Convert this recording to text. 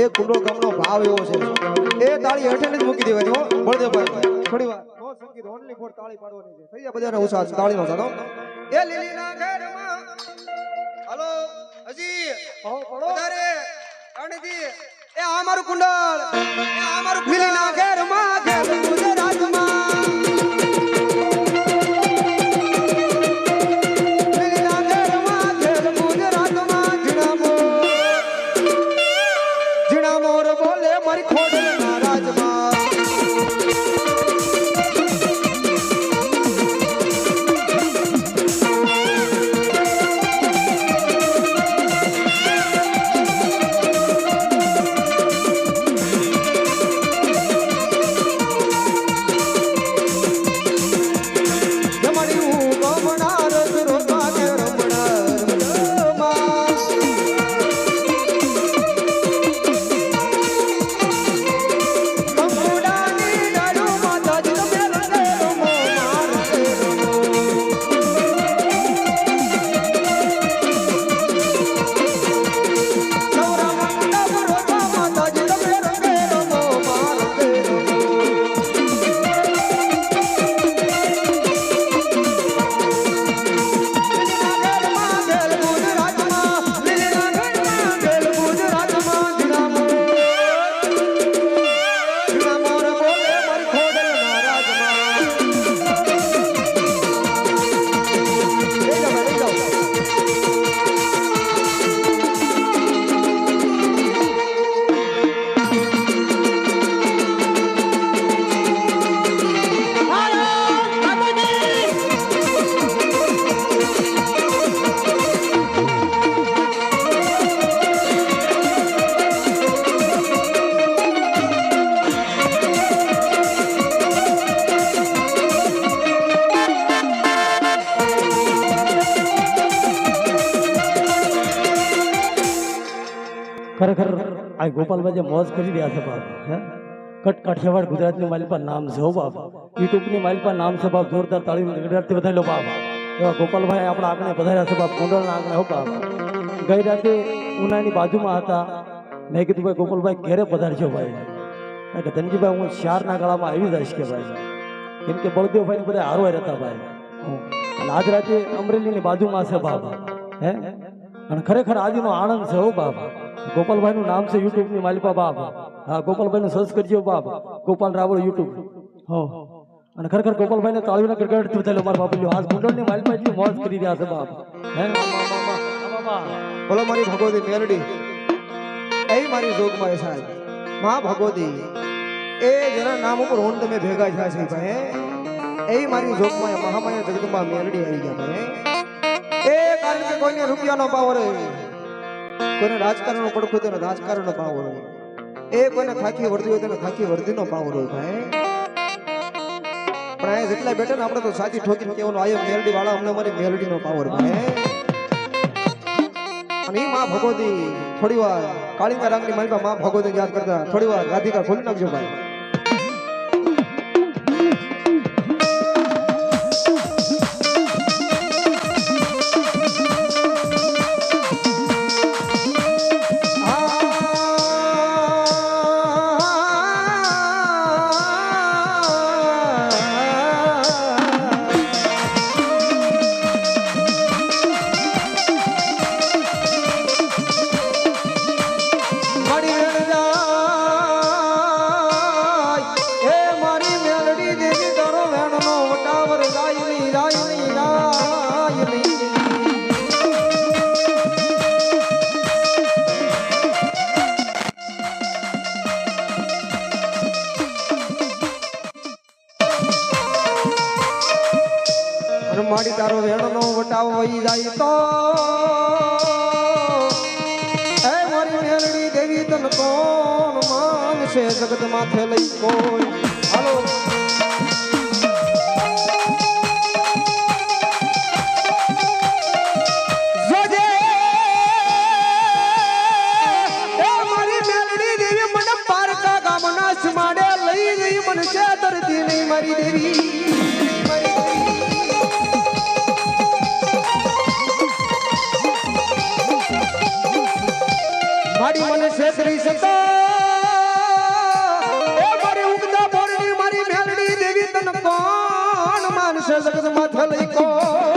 એ કુંડો કામનો ભાવ એવો છે. એ તાળી હેઠળ જ મૂકી દેવાની હો. બળદેવભાઈ થોડી વાર. નો સંગીત ઓનલી ફોર તાળી પાડવાની છે. થઈ જાય બધાને ઉત્સાહ તાળીનો સાધો એ લીલીના ઘરમાં. હાલો હજી. વધારે. અણજી એ આ મારું કુંડળ. એ આ મારું લીલીના ઘરમાં ઘેર. ખરેખર આ ગોપાલભાઈ જે મોજ કરી રહ્યા છે બાપ, હે? કટ કાઠિયાવાડ ગુજરાતની માલિક પર નામ છે બાપ. યુટ્યુબની માલિક નામ છે બાપ, જોરદાર તાળી ગઢારથી વધારે બાપ. એવા ગોપાલભાઈ આપણા આંગણે વધાર્યા છે બાપ કુંડળના આંગણે હો બાપ. ગઈ રાતે ઉનાની બાજુમાં હતા. મેં કીધું, ભાઈ, ગોપાલભાઈ ઘેરે પધારજો ભાઈ. કે ધનજીભાઈ, હું શ્યારના ગાળામાં આવી જઈશ કે ભાઈ? કેમ કે બળદેવભાઈ બધા હારો રહેતા ભાઈ. અને આજ રાતે અમરેલીની બાજુમાં છે બાપ. હે? અને ખરેખર આજનો આનંદ છે હો બાપ. ગોપાલભાઈ નું નામ છે યુટ્યુબની માલિપા બાપ. હા ગોપાલભાઈ નું સર્ચ કરજો બાપ. ગોપાલ રાવળ યુટ્યુબ અને ખરેખર ગોપાલભાઈ ને તાળીના ગડગડથી થયેલો મારા બાપુ આજ મુંડળની માલિપા એટલી મોજ કરી રહ્યા છે બાપ. હે? બોલો મારી ભગવતી મેલડી. એ મારી જોગમાં સાહેબ. માં ભગવતી, એ જેના નામ ઉપર હું તમે ભેગા થયા છે ભાઈ એ મારી જોગમાં મહામાયા જગદંબા મેલડી આવી ગયા એ કારણ કે કોઈને રૂપિયાનો પાવર કોઈને રાજકારણનો પડખું તેને રાજકારણનો પાવર હોય. એ કોઈને ખાખી વર્દી હોય તેને ખાખી વર્દીનો પાવર હોય ભાઈ. પણ અહીંયા જેટલા બેઠા ને આપણે તો સાચી ઠોકીને કહેવાનું, આયો મેલડી વાળા અમને મારી મેલડીનો પાવર ભાઈ. અને એ માં ભગવતી થોડી વાર કાળીમાં રંગની માલિકા માં ભગવતી યાદ કરતા, થોડી વાર રાધિકા ખોલી નાખજો ભાઈ. વહી તો હે મારી મેલડી દેવી તન કોણ માનશે? જગત માથે લઈ કોઈ. હાલો. મારી દેવી. માનશે જગત માથે લઈ કોઈ